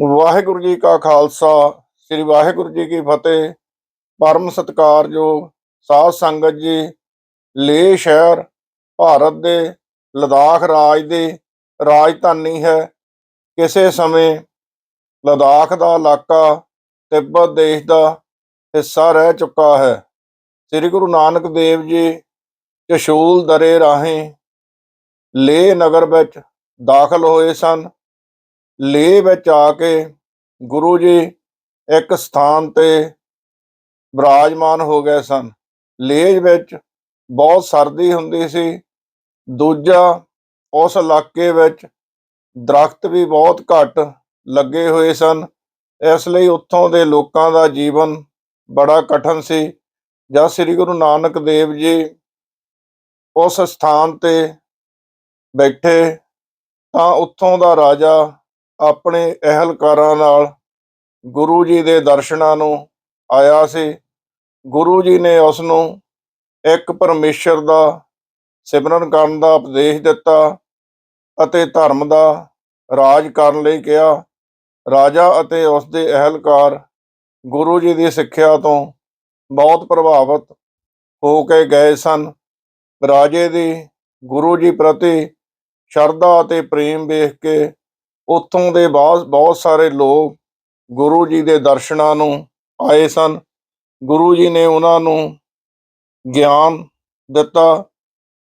ਵਾਹਿਗੁਰੂ ਜੀ ਕਾ ਖਾਲਸਾ, ਸ੍ਰੀ ਵਾਹਿਗੁਰੂ ਜੀ ਕੀ ਫਤਿਹ। ਪਰਮ ਸਤਿਕਾਰਯੋਗ ਸਾਧ ਸੰਗਤ ਜੀ ਲੇਹ ਸ਼ਹਿਰ ਭਾਰਤ ਦੇ ਲਦਾਖ ਰਾਜ ਦੀ ਰਾਜਧਾਨੀ ਹੈ। ਕਿਸੇ ਸਮੇਂ ਲਦਾਖ ਦਾ ਇਲਾਕਾ ਤਿੱਬਤ ਦੇਸ਼ ਦਾ ਹਿੱਸਾ ਰਹਿ ਚੁੱਕਾ ਹੈ। ਸ੍ਰੀ ਗੁਰੂ ਨਾਨਕ ਦੇਵ ਜੀ ਚਸ਼ੂਲ ਦਰੇ ਰਾਹੀਂ ਲੇਹ ਨਗਰ ਵਿੱਚ ਦਾਖਲ ਹੋਏ ਸਨ। ਲੇਹ ਵਿੱਚ ਆ ਕੇ ਗੁਰੂ ਜੀ ਇੱਕ ਸਥਾਨ ਤੇ ਵਿਰਾਜਮਾਨ ਹੋ ਗਏ ਸਨ। ਲੇਹ ਵਿੱਚ ਬਹੁਤ ਸਰਦੀ ਹੁੰਦੀ ਸੀ। ਦੂਜਾ, ਉਸ ਇਲਾਕੇ ਵਿੱਚ ਦਰਖਤ ਵੀ ਬਹੁਤ ਘੱਟ ਲੱਗੇ ਹੋਏ ਸਨ। ਇਸ ਲਈ ਉੱਥੋਂ ਦੇ ਲੋਕਾਂ ਦਾ ਜੀਵਨ ਬੜਾ ਕਠਿਨ ਸੀ। ਜਦ ਸ੍ਰੀ ਗੁਰੂ ਨਾਨਕ ਦੇਵ ਜੀ ਉਸ ਸਥਾਨ ਤੇ ਬੈਠੇ ਤਾਂ ਉੱਥੋਂ ਦਾ ਰਾਜਾ ਆਪਣੇ ਅਹਿਲਕਾਰਾਂ ਨਾਲ ਗੁਰੂ ਜੀ ਦੇ ਦਰਸ਼ਨਾਂ ਨੂੰ ਆਇਆ ਸੀ। ਗੁਰੂ ਜੀ ਨੇ ਉਸ ਨੂੰ ਇੱਕ ਪਰਮੇਸ਼ਰ ਦਾ ਸਿਮਰਨ ਕਰਨ ਦਾ ਉਪਦੇਸ਼ ਦਿੱਤਾ ਅਤੇ ਧਰਮ ਦਾ ਰਾਜ ਕਰਨ ਲਈ ਕਿਹਾ। ਰਾਜਾ ਅਤੇ ਉਸ ਦੇ ਅਹਿਲਕਾਰ ਗੁਰੂ ਜੀ ਦੀ ਸਿੱਖਿਆ ਤੋਂ ਬਹੁਤ ਪ੍ਰਭਾਵਿਤ ਹੋ ਕੇ ਗਏ ਸਨ। ਰਾਜੇ ਦੀ ਗੁਰੂ ਜੀ ਪ੍ਰਤੀ ਸ਼ਰਧਾ ਅਤੇ ਪ੍ਰੇਮ ਵੇਖ ਕੇ ਉੱਥੋਂ ਦੇ ਬਹੁਤ ਬਹੁਤ ਸਾਰੇ ਲੋਕ ਗੁਰੂ ਜੀ ਦੇ ਦਰਸ਼ਨਾਂ ਨੂੰ ਆਏ ਸਨ। ਗੁਰੂ ਜੀ ਨੇ ਉਹਨਾਂ ਨੂੰ ਗਿਆਨ ਦਿੱਤਾ।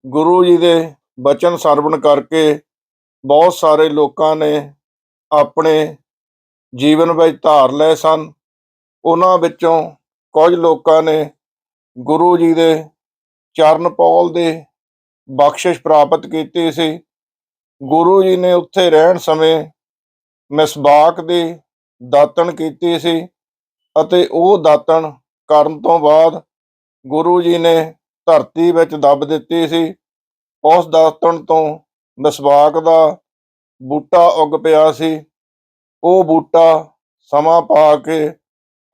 ਗੁਰੂ ਜੀ ਦੇ ਬਚਨ ਸਰਵਣ ਕਰਕੇ ਬਹੁਤ ਸਾਰੇ ਲੋਕਾਂ ਨੇ ਆਪਣੇ ਜੀਵਨ ਵਿੱਚ ਧਾਰ ਲਏ ਸਨ। ਉਹਨਾਂ ਵਿੱਚੋਂ ਕੁਝ ਲੋਕਾਂ ਨੇ ਗੁਰੂ ਜੀ ਦੇ ਚਰਨ ਪੌਲ ਦੇ ਬਖਸ਼ਿਸ਼ ਪ੍ਰਾਪਤ ਕੀਤੀ ਸੀ। ਗੁਰੂ ਜੀ ਨੇ ਉੱਥੇ ਰਹਿਣ ਸਮੇਂ ਮਿਸਬਾਕ ਦੀ ਦਾਤਣ ਕੀਤੀ ਸੀ ਅਤੇ ਉਹ ਦਾਤਣ ਕਰਨ ਤੋਂ ਬਾਅਦ ਗੁਰੂ ਜੀ ਨੇ ਧਰਤੀ ਵਿੱਚ ਦੱਬ ਦਿੱਤੀ ਸੀ। ਉਸ ਦਾਤਣ ਤੋਂ ਮਿਸਬਾਕ ਦਾ ਬੂਟਾ ਉੱਗ ਪਿਆ ਸੀ। ਉਹ ਬੂਟਾ ਸਮਾਂ ਪਾ ਕੇ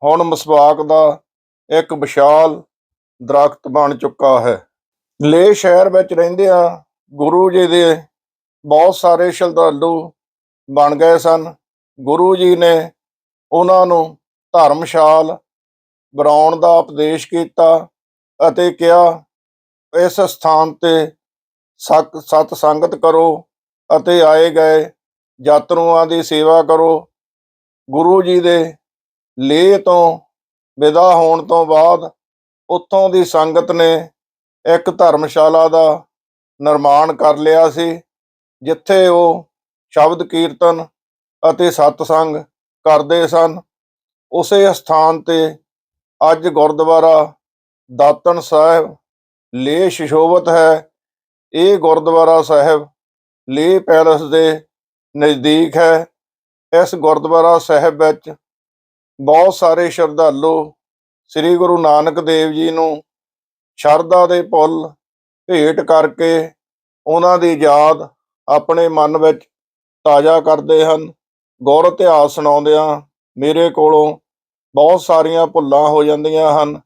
ਹੁਣ ਮਿਸਬਾਕ ਦਾ ਇੱਕ ਵਿਸ਼ਾਲ ਦਰਖਤ ਬਣ ਚੁੱਕਾ ਹੈ। ਲੇਹ ਸ਼ਹਿਰ ਵਿੱਚ ਰਹਿੰਦਿਆਂ ਗੁਰੂ ਜੀ ਦੇ ਬਹੁਤ ਸਾਰੇ ਸ਼ਰਧਾਲੂ ਬਣ ਗਏ ਸਨ। ਗੁਰੂ ਜੀ ਨੇ ਉਹਨਾਂ ਨੂੰ ਧਰਮਸ਼ਾਲ ਬਣਾਉਣ ਦਾ ਉਪਦੇਸ਼ ਕੀਤਾ ਅਤੇ ਕਿਹਾ, ਇਸ ਸਥਾਨ ਤੇ ਸਤ ਸਤ ਸੰਗਤ ਕਰੋ ਅਤੇ ਆਏ ਗਏ ਯਾਤਰੂਆਂ ਦੀ ਸੇਵਾ ਕਰੋ। ਗੁਰੂ ਜੀ ਦੇ ਲੇਹ ਤੋਂ ਵਿਦਾ ਹੋਣ ਤੋਂ ਬਾਅਦ ਉੱਥੋਂ ਦੀ ਸੰਗਤ ਨੇ ਇੱਕ ਧਰਮਸ਼ਾਲਾ ਦਾ ਨਿਰਮਾਣ ਕਰ ਲਿਆ ਸੀ। ਜਿੱਥੇ ਉਹ ਸ਼ਬਦ ਕੀਰਤਨ ਅਤੇ ਸਤਸੰਗ ਕਰਦੇ ਸਨ, ਉਸੇ ਸਥਾਨ ਤੇ ਅੱਜ ਗੁਰਦੁਆਰਾ ਦਾਤਨ ਸਾਹਿਬ ਲੇਹ ਸ਼ਿਸ਼ੋਭਤ ਹੈ। ਇਹ ਗੁਰਦੁਆਰਾ ਸਾਹਿਬ ਲੇਹ ਪੈਲਸ ਦੇ ਨਜ਼ਦੀਕ ਹੈ। ਇਸ ਗੁਰਦੁਆਰਾ ਸਾਹਿਬ ਵਿੱਚ ਬਹੁਤ ਸਾਰੇ ਸ਼ਰਧਾਲੂ ਸ੍ਰੀ ਗੁਰੂ ਨਾਨਕ ਦੇਵ ਜੀ ਨੂੰ ਸ਼ਰਧਾ ਦੇ ਪੁੱਲ ਭੇਟ ਕਰਕੇ ਉਹਨਾਂ ਦੀ ਯਾਦ ਆਪਣੇ ਮਨ ਵਿੱਚ ਤਾਜ਼ਾ ਕਰਦੇ ਹਨ। ਗੌਰ ਇਤਿਹਾਸ ਸੁਣਾਉਂਦਿਆਂ ਮੇਰੇ ਕੋਲੋਂ ਬਹੁਤ ਸਾਰੀਆਂ ਭੁੱਲਾਂ ਹੋ ਜਾਂਦੀਆਂ ਹਨ।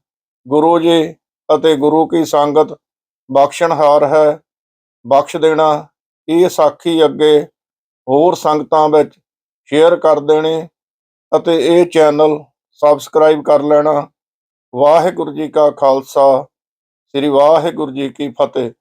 ਗੁਰੂ ਜੀ ਅਤੇ ਗੁਰੂ ਕੀ ਸੰਗਤ ਬਖਸ਼ਣਹਾਰ ਹੈ। ਬਖਸ਼ ਦੇਣਾ ਇਹ ਸਾਖੀ ਅੱਗੇ ਹੋਰ ਸੰਗਤਾਂ ਵਿੱਚ ਸ਼ੇਅਰ ਕਰ ਦੇਣੇ ਅਤੇ ਇਹ ਚੈਨਲ ਸਬਸਕ੍ਰਾਈਬ ਕਰ ਲੈਣਾ। ਵਾਹਿਗੁਰੂ ਜੀ ਕਾ ਖਾਲਸਾ, ਸ੍ਰੀ ਵਾਹਿਗੁਰੂ ਜੀ ਕੀ ਫਤਿਹ।